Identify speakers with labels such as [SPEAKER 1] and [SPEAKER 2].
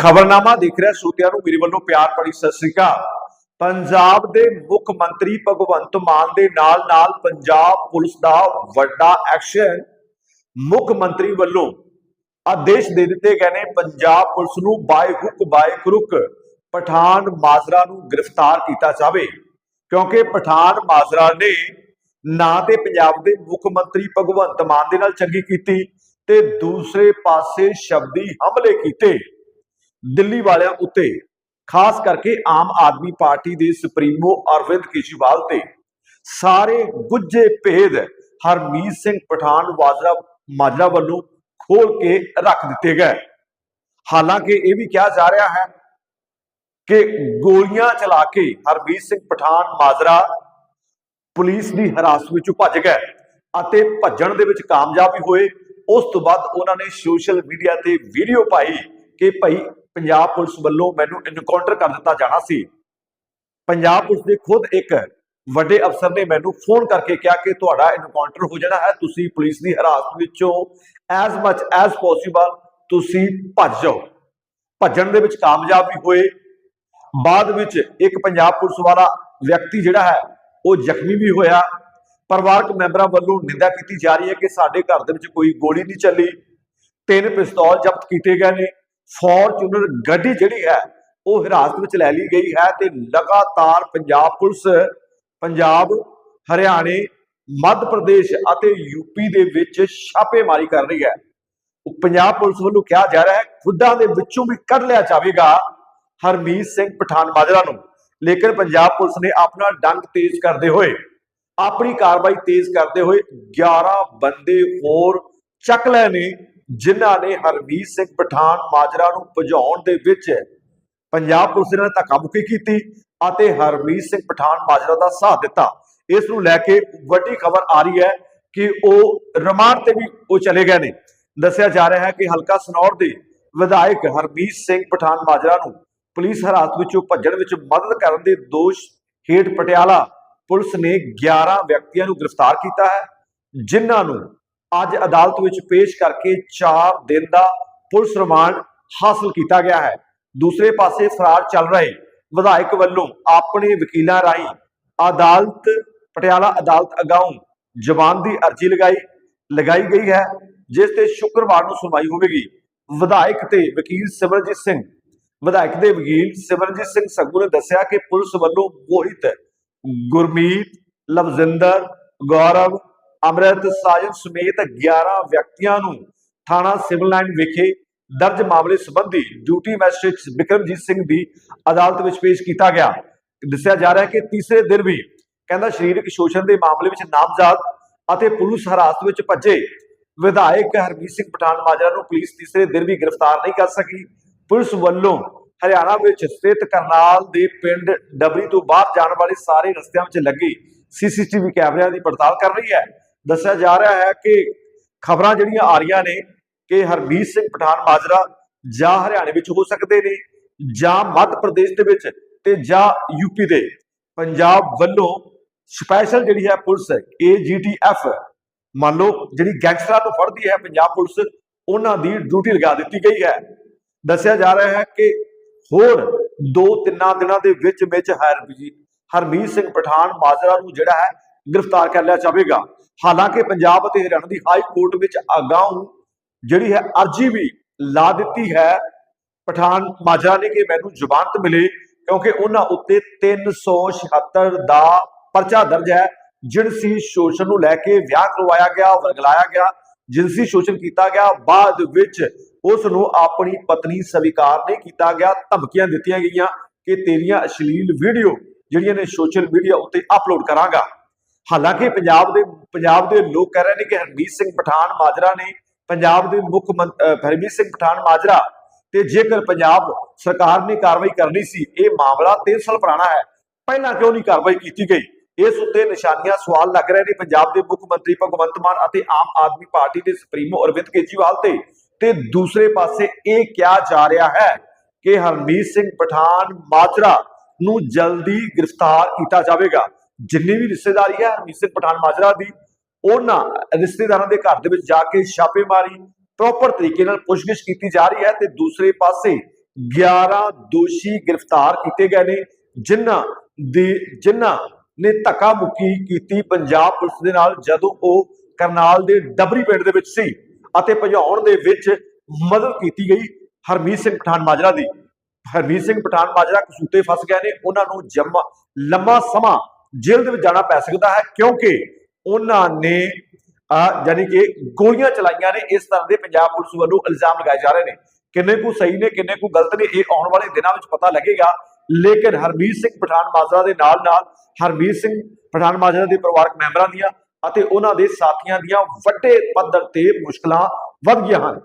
[SPEAKER 1] ਖਬਰਨਾਮਾ ਦੇਖ ਰਿਹਾ, ਸੋਤਿਆਂ ਨੂੰ ਮੇਰੇ ਵੱਲੋਂ ਪਿਆਰ ਭਰੀ ਸਤਿ ਸ੍ਰੀ ਅਕਾਲ। ਪੰਜਾਬ ਦੇ ਮੁੱਖ ਮੰਤਰੀ ਭਗਵੰਤ ਮਾਨ ਦੇ ਨਾਲ ਨਾਲ ਪੰਜਾਬ ਪੁਲਿਸ ਦਾ ਵੱਡਾ ਐਕਸ਼ਨ ਮੁੱਖ ਮੰਤਰੀ ਵੱਲੋਂ ਆਦੇਸ਼ ਦੇ ਦਿੱਤੇ ਗਏ ਨੇ। ਪੰਜਾਬ ਪੁਲਿਸ ਨੂੰ by hook by crook Pathan Majra ਨੂੰ ਗ੍ਰਿਫਤਾਰ ਕੀਤਾ ਜਾਵੇ, ਕਿਉਂਕਿ ਪਠਾਨ ਮਾਜਰਾ ਨੇ ਨਾ ਤੇ ਪੰਜਾਬ ਦੇ ਮੁੱਖ ਮੰਤਰੀ ਭਗਵੰਤ ਮਾਨ ਦੇ ਨਾਲ ਚੰਗੀ ਕੀਤੀ ਤੇ ਦੂਸਰੇ ਪਾਸੇ ਸ਼ਬਦੀ ਹਮਲੇ ਕੀਤੇ। ਦਿੱਲੀ ਵਾਲਿਆਂ ਉੱਤੇ, ਖਾਸ ਕਰਕੇ ਆਮ ਆਦਮੀ ਪਾਰਟੀ ਦੇ ਸੁਪਰੀਮੋ ਅਰਵਿੰਦ ਕੇਜਰੀਵਾਲ ਤੇ, ਸਾਰੇ ਗੁੱਜੇ ਭੇਦ ਹਰਮੀਤ ਸਿੰਘ ਪਠਾਨ ਵਾਜਰਾ ਮਾਜਰਾ ਵੱਲੋਂ ਖੋਲ ਕੇ ਰੱਖ ਦਿੱਤੇ ਗਏ। ਹਾਲਾਂਕਿ ਇਹ ਵੀ ਕਿਹਾ ਜਾ ਰਿਹਾ ਹੈ ਕਿ ਗੋਲੀਆਂ ਚਲਾ ਕੇ ਹਰਮੀਤ ਸਿੰਘ ਪਠਾਨ ਮਾਜਰਾ ਪੁਲਿਸ ਦੀ ਹਰਾਸਤ ਵਿੱਚੋਂ ਭੱਜ ਗਏ ਅਤੇ ਭੱਜਣ ਦੇ ਵਿੱਚ ਕਾਮਯਾਬ ਵੀ ਹੋਏ। ਉਸ ਤੋਂ ਬਾਅਦ ਉਹਨਾਂ ਨੇ ਸੋਸ਼ਲ ਮੀਡੀਆ ਤੇ ਵੀਡੀਓ ਪਾਈ ਕਿ ਭਾਈ ਪੰਜਾਬ ਪੁਲਿਸ ਵੱਲੋਂ ਮੈਨੂੰ ਇਨਕਾਊਂਟਰ ਕਰ ਦਿੱਤਾ ਜਾਣਾ ਸੀ। ਪੰਜਾਬ ਪੁਲਿਸ ਦੇ ਖੁਦ ਇੱਕ ਵੱਡੇ ਅਫਸਰ ਨੇ ਮੈਨੂੰ ਫੋਨ ਕਰਕੇ ਕਿਹਾ ਕਿ ਤੁਹਾਡਾ ਇਨਕਾਊਂਟਰ ਹੋ ਜਾਣਾ ਹੈ, ਤੁਸੀਂ ਪੁਲਿਸ ਦੀ ਹਰਾਸਤ ਵਿੱਚੋਂ ਐਸ ਮੱਚ ਐਸ ਪੋਸੀਬਲ ਤੁਸੀਂ ਭੱਜ ਜਾਓ। ਭੱਜਣ ਦੇ ਵਿੱਚ ਕਾਮਯਾਬ ਵੀ ਹੋਏ। ਬਾਅਦ ਵਿੱਚ ਇੱਕ ਪੰਜਾਬ ਪੁਲਿਸ ਵਾਲਾ ਵਿਅਕਤੀ ਜਿਹੜਾ ਹੈ, ਉਹ ਜ਼ਖਮੀ ਵੀ ਹੋਇਆ। ਪਰਿਵਾਰਕ ਮੈਂਬਰਾਂ ਵੱਲੋਂ ਨਿੰਦਾ ਕੀਤੀ ਜਾ ਰਹੀ ਹੈ ਕਿ ਸਾਡੇ ਘਰ ਦੇ ਵਿੱਚ ਕੋਈ ਗੋਲੀ ਨਹੀਂ ਚੱਲੀ। ਤਿੰਨ ਪਿਸਤੌਲ ਜ਼ਬਤ ਕੀਤੇ ਗਏ ਨੇ। ਫੋਰਚੂਨਰ ਗੱਡੀ ਜਿਹੜੀ ਹੈ, ਉਹ ਹਿਰਾਸਤ ਵਿੱਚ ਲੈ ਲਈ ਗਈ ਹੈ ਤੇ ਲਗਾਤਾਰ ਪੰਜਾਬ ਪੁਲਿਸ, ਪੰਜਾਬ, ਹਰਿਆਣੇ, ਮੱਧ ਪ੍ਰਦੇਸ਼ ਅਤੇ ਯੂਪੀ ਦੇ ਵਿੱਚ ਛਾਪੇਮਾਰੀ ਕਰ ਰਹੀ ਹੈ। ਪੰਜਾਬ ਪੁਲਿਸ ਵੱਲੋਂ ਕਿਹਾ ਜਾ ਰਿਹਾ ਹੈ, ਖੁੱਡਾਂ ਦੇ ਵਿੱਚੋਂ ਵੀ ਕੱਢ ਲਿਆ ਜਾਵੇਗਾ ਹਰਮੀਤ ਸਿੰਘ ਪਠਾਨ ਮਾਜਰਾ ਨੂੰ। ਲੇਕਿਨ ਪੰਜਾਬ ਪੁਲਿਸ ਨੇ ਆਪਣਾ ਡੰਗ ਤੇਜ਼ ਕਰਦੇ ਹੋਏ, ਆਪਣੀ ਕਾਰਵਾਈ ਤੇਜ਼ ਕਰਦੇ ਹੋਏ 11 ਬੰਦੇ ਹੋਰ ਚੱਕ ਲਏ ਨੇ। ਜਿਨ੍ਹਾਂ ਨੇ ਹਰਮੀਤ ਸਿੰਘ ਪਠਾਨ ਮਾਜਰਾ ਨੂੰ ਭਜਾਉਣ ਦੇ ਵਿੱਚ ਪੰਜਾਬ ਪੁਲਿਸ ਨੇ ਧੱਕਾ ਕੀਤੀ ਅਤੇ ਹਰਮੀਤ ਸਿੰਘ ਪਠਾਨ ਮਾਜਰਾ ਦਾ ਸਾਥ ਦਿੱਤਾ। ਇਸ ਨੂੰ ਲੈ ਕੇ ਵੱਡੀ ਖਬਰ ਆ ਰਹੀ ਹੈ ਕਿ ਉਹ ਰਿਮਾਂਡ ਤੇ ਵੀ ਉਹ ਚਲੇ ਗਏ ਨੇ। ਦੱਸਿਆ ਜਾ ਰਿਹਾ ਹੈ ਕਿ ਹਲਕਾ ਸਨੌਰ ਦੇ ਵਿਧਾਇਕ ਹਰਮੀਤ ਸਿੰਘ ਪਠਾਨ ਮਾਜਰਾ ਨੂੰ ਪੁਲਿਸ ਹਰਾਸਤ ਵਿੱਚੋਂ ਭੱਜਣ ਵਿੱਚ ਮਦਦ ਕਰਨ ਦੇ ਦੋਸ਼ ਹੇਠ ਪਟਿਆਲਾ ਪੁਲਿਸ ਨੇ 11 ਵਿਅਕਤੀਆਂ ਨੂੰ ਗ੍ਰਿਫਤਾਰ ਕੀਤਾ ਹੈ, ਜਿਨ੍ਹਾਂ ਨੂੰ ਅੱਜ ਅਦਾਲਤ ਵਿੱਚ ਪੇਸ਼ ਕਰਕੇ 4 ਦਿਨ ਦਾ ਪੁਲਿਸ ਰਿਮਾਂਡ ਹਾਸਲ ਕੀਤਾ ਗਿਆ ਹੈ। ਦੂਸਰੇ ਪਾਸੇ ਫਰਾਰ ਚੱਲ ਰਹੇ ਵਿਧਾਇਕ ਵੱਲੋਂ ਆਪਣੇ ਵਕੀਲਾਂ ਰਾਹੀਂ ਅਦਾਲਤ, ਪਟਿਆਲਾ ਅਦਾਲਤ ਅਗਾਊਂ ਜ਼ਮਾਨ ਦੀ ਅਰਜ਼ੀ ਲਗਾਈ ਲਗਾਈ ਗਈ ਹੈ, ਜਿਸ ਤੇ ਸ਼ੁੱਕਰਵਾਰ ਨੂੰ ਸੁਣਵਾਈ ਹੋਵੇਗੀ। ਵਿਧਾਇਕ ਤੇ ਵਕੀਲ ਸਿਮਰਜੀਤ ਸਿੰਘ ਵਿਧਾਇਕ ਦੇ ਵਕੀਲ ਸਿਮਰਜੀਤ ਸਿੰਘ ਸੱਗੂ ਨੇ ਦੱਸਿਆ ਕਿ ਪੁਲਿਸ ਵੱਲੋਂ ਮੋਹਿਤ ਗੁਰਮੀਤ, ਲਵਜਿੰਦਰ, ਗੌਰਵ ਅਮਰਿਤ ਸਾਜਨ ਸਮੇਤ 11 ਵਿਅਕਤੀਆਂ ਨੂੰ ਥਾਣਾ ਸਿਵਲ ਲਾਈਨ ਵਿਖੇ ਦਰਜ ਮਾਮਲੇ ਸੰਬੰਧੀ ਡਿਊਟੀ ਮੈਜਿਸਟ੍ਰੇਟ ਵਿਕਰਮਜੀਤ ਸਿੰਘ ਦੀ ਅਦਾਲਤ ਵਿੱਚ ਪੇਸ਼ ਕੀਤਾ ਗਿਆ। ਦੱਸਿਆ ਜਾ ਰਿਹਾ ਹੈ ਕਿ ਤੀਸਰੇ ਦਿਨ ਵੀ ਕਹਿੰਦਾ ਸਰੀਰਕ ਸ਼ੋਸ਼ਣ ਦੇ ਮਾਮਲੇ ਵਿੱਚ ਨਾਮਜ਼ਦ ਅਤੇ ਪੁਲਿਸ ਹਰਾਸਤ ਵਿੱਚ ਭੱਜੇ ਵਿਧਾਇਕ ਹਰਮੀਤ ਸਿੰਘ ਪਠਾਨ ਮਾਜਰਾ ਨੂੰ ਪੁਲਿਸ ਤੀਸਰੇ ਦਿਨ ਵੀ ਗ੍ਰਿਫਤਾਰ ਨਹੀਂ ਕਰ ਸਕੀ। ਪੁਲਿਸ ਵੱਲੋਂ ਹਰਿਆਣਾ ਵਿੱਚ ਸਥਿਤ ਕਰਨਾਲ ਦੇ ਪਿੰਡ ਡਬਰੀ ਤੋਂ ਬਾਹਰ ਜਾਣ ਵਾਲੇ ਸਾਰੇ ਰਸਤਿਆਂ ਵਿੱਚ ਲੱਗੀ ਸੀਸੀਟੀਵੀ ਕੈਮਰਿਆਂ ਦੀ ਪੜਤਾਲ ਕਰ ਰਹੀ ਹੈ। ਦੱਸਿਆ ਜਾ ਰਿਹਾ ਹੈ ਕਿ ਖਬਰਾਂ ਜਿਹੜੀਆਂ ਆ ਰਹੀਆਂ ਨੇ ਕਿ ਹਰਮੀਤ ਸਿੰਘ ਪਠਾਨ ਮਾਜਰਾ ਜਾਂ ਹਰਿਆਣੇ ਵਿੱਚ ਹੋ ਸਕਦੇ ਨੇ ਜਾਂ ਮੱਧ ਪ੍ਰਦੇਸ਼ ਦੇ ਵਿੱਚ ਤੇ ਜਾਂ ਯੂਪੀ ਦੇ। ਪੰਜਾਬ ਵੱਲੋਂ ਸਪੈਸ਼ਲ ਜਿਹੜੀ ਹੈ ਪੁਲਿਸ ਏਜੀਟੀਐਫ ਮੰਨ ਲਓ ਜਿਹੜੀ ਗੈਂਗਸਟਰਾਂ ਨੂੰ ਫੜਦੀ ਹੈ ਪੰਜਾਬ ਪੁਲਿਸ, ਉਹਨਾਂ ਦੀ ਡਿਊਟੀ ਲਗਾ ਦਿੱਤੀ ਗਈ ਹੈ। ਦੱਸਿਆ ਜਾ ਰਿਹਾ ਹੈ ਕਿ ਹੋਰ ਦੋ ਤਿੰਨਾਂ ਦਿਨਾਂ ਦੇ ਵਿੱਚ ਵਿੱਚ ਹਰਬੀ ਹਰਮੀਤ ਸਿੰਘ ਪਠਾਨ ਮਾਜਰਾ ਨੂੰ ਜਿਹੜਾ ਹੈ ਗ੍ਰਿਫਤਾਰ ਕਰ ਲਿਆ ਜਾਵੇਗਾ। ਹਾਲਾਂਕਿ ਪੰਜਾਬ ਅਤੇ ਹਰਿਆਣਾ ਦੀ ਹਾਈ ਕੋਰਟ ਵਿੱਚ ਅਗਾਊਂ ਜਿਹੜੀ ਹੈ ਅਰਜੀ ਵੀ ਲਾ ਦਿੱਤੀ ਹੈ। ਪਠਾਨ ਮਾਜਰਾ ਨੇ ਕਿ ਮੈਨੂੰ ਜ਼ਮਾਨਤ ਮਿਲੇ ਕਿਉਂਕਿ ਉਹਨਾਂ ਉੱਤੇ 376 ਦਾ ਪਰਚਾ ਦਰਜ ਹੈ ਜਿਨਸੀ ਸ਼ੋਸ਼ਣ ਨੂੰ ਲੈ ਕੇ ਵਿਆਹ ਕਰਵਾਇਆ ਗਿਆ, ਵਰਗਲਾਇਆ ਗਿਆ ਜਿਨਸੀ ਸ਼ੋਸ਼ਣ ਕੀਤਾ ਗਿਆ, ਬਾਅਦ ਵਿੱਚ ਉਸ ਨੂੰ ਆਪਣੀ ਪਤਨੀ ਸਵੀਕਾਰ ਨਹੀਂ ਕੀਤਾ ਗਿਆ। ਧਮਕੀਆਂ ਦਿੱਤੀਆਂ ਗਈਆਂ ਕਿ ਤੇਰੀਆਂ ਅਸ਼ਲੀਲ ਵੀਡੀਓ ਜਿਹੜੀਆਂ ਨੇ ਸੋਸ਼ਲ ਮੀਡੀਆ ਉੱਤੇ ਅਪਲੋਡ ਕਰਾਂਗਾ। ਹਾਲਾਂਕਿ ਪੰਜਾਬ ਦੇ ਪੰਜਾਬ ਦੇ ਲੋਕ ਕਹਿ ਰਹੇ ਨੇ ਕਿ ਹਰਮੀਤ ਸਿੰਘ ਪਠਾਨ ਮਾਜਰਾ ਨੇ ਪੰਜਾਬ ਦੇ ਮੁੱਖ ਹਰਮੀਤ ਸਿੰਘ ਪਠਾਨ ਮਾਜਰਾ ਤੇ ਜੇਕਰ ਪੰਜਾਬ ਸਰਕਾਰ ਨੇ ਕਾਰਵਾਈ ਕਰਨੀ ਸੀ, ਇਹ ਮਾਮਲਾ 3 ਸਾਲ ਪੁਰਾਣਾ ਹੈ। ਪਹਿਲਾਂ ਕਿਉਂ ਨਹੀਂ ਕਾਰਵਾਈ ਕੀਤੀ ਗਈ? ਇਸ ਉੱਤੇ ਨਿਸ਼ਾਨੀਆਂ ਸਵਾਲ ਲੱਗ ਰਹੇ ਨੇ ਪੰਜਾਬ ਦੇ ਮੁੱਖ ਮੰਤਰੀ ਭਗਵੰਤ ਮਾਨ ਅਤੇ ਆਮ ਆਦਮੀ ਪਾਰਟੀ ਦੇ ਸੁਪਰੀਮੋ ਅਰਵਿੰਦ ਕੇਜਰੀਵਾਲ ਤੇ। ਤੇ ਦੂਸਰੇ ਪਾਸੇ ਇਹ ਕਿਹਾ ਜਾ ਰਿਹਾ ਹੈ ਕਿ ਹਰਮੀਤ ਸਿੰਘ ਪਠਾਨ ਮਾਜਰਾ ਨੂੰ ਜਲਦੀ ਗ੍ਰਿਫਤਾਰ ਕੀਤਾ ਜਾਵੇਗਾ। ਜਿੰਨੀ ਵੀ ਰਿਸ਼ਤੇਦਾਰੀ ਹੈ, ਹਰਮੀਤ ਸਿੰਘ ਪਠਾਨ ਮਾਜਰਾ ਦੀ, ਉਹਨਾਂ ਰਿਸ਼ਤੇਦਾਰਾਂ ਦੇ ਘਰ ਦੇ ਵਿੱਚ ਜਾ ਕੇ ਛਾਪੇਮਾਰੀ ਪ੍ਰੋਪਰ ਤਰੀਕੇ ਨਾਲ ਪੁੱਛਗਿੱਛ ਕੀਤੀ ਜਾ ਰਹੀ ਹੈ ਤੇ ਦੂਸਰੇ ਪਾਸੇ 11 ਦੋਸ਼ੀ ਗ੍ਰਿਫਤਾਰ ਕੀਤੇ ਗਏ ਨੇ, ਜਿਨ੍ਹਾਂ ਦੀ, ਜਿਨ੍ਹਾਂ ਨੇ ਧੱਕਾ ਮੁੱਕੀ ਕੀਤੀ ਪੰਜਾਬ ਪੁਲਿਸ ਦੇ ਨਾਲ ਜਦੋਂ ਉਹ ਕਰਨਾਲ ਦੇ ਡਬਰੀ ਪਿੰਡ ਦੇ ਵਿੱਚ ਸੀ ਅਤੇ ਭਜਾਉਣ ਦੇ ਵਿੱਚ ਮਦਦ ਕੀਤੀ ਗਈ ਹਰਮੀਤ ਸਿੰਘ ਪਠਾਨ ਮਾਜਰਾ ਦੀ। ਹਰਮੀਤ ਸਿੰਘ ਪਠਾਨ ਮਾਜਰਾ ਕਸੂਤੇ ਫਸ ਗਏ ਨੇ, ਉਹਨਾਂ ਨੂੰ ਜੰਮਾ, ਲੰਮਾ ਸਮਾਂ ਜੇਲ੍ਹ ਦੇ ਵਿੱਚ ਜਾਣਾ ਪੈ ਸਕਦਾ ਹੈ, ਕਿਉਂਕਿ ਉਹਨਾਂ ਨੇ ਯਾਨੀ ਕਿ ਗੋਲੀਆਂ ਚਲਾਈਆਂ ਨੇ, ਇਸ ਤਰ੍ਹਾਂ ਦੇ ਪੰਜਾਬ ਪੁਲਿਸ ਵੱਲੋਂ ਇਲਜ਼ਾਮ ਲਗਾਏ ਜਾ ਰਹੇ ਨੇ। ਕਿੰਨੇ ਕੁ ਸਹੀ ਨੇ, ਕਿੰਨੇ ਕੁ ਗਲਤ ਨੇ, ਇਹ ਆਉਣ ਵਾਲੇ ਦਿਨਾਂ ਵਿੱਚ ਪਤਾ ਲੱਗੇਗਾ। ਲੇਕਿਨ ਹਰਮੀਤ ਸਿੰਘ ਪਠਾਨ ਮਾਜਰਾ ਦੇ ਨਾਲ ਨਾਲ ਹਰਮੀਤ ਸਿੰਘ ਪਠਾਨ ਮਾਜਰਾ ਦੇ ਪਰਿਵਾਰਕ ਮੈਂਬਰਾਂ ਦੀਆਂ ਅਤੇ ਉਹਨਾਂ ਦੇ ਸਾਥੀਆਂ ਦੀਆਂ ਵੱਡੇ ਪੱਧਰ ਤੇ ਮੁਸ਼ਕਲਾਂ ਵੱਧ ਗਈਆਂ ਹਨ।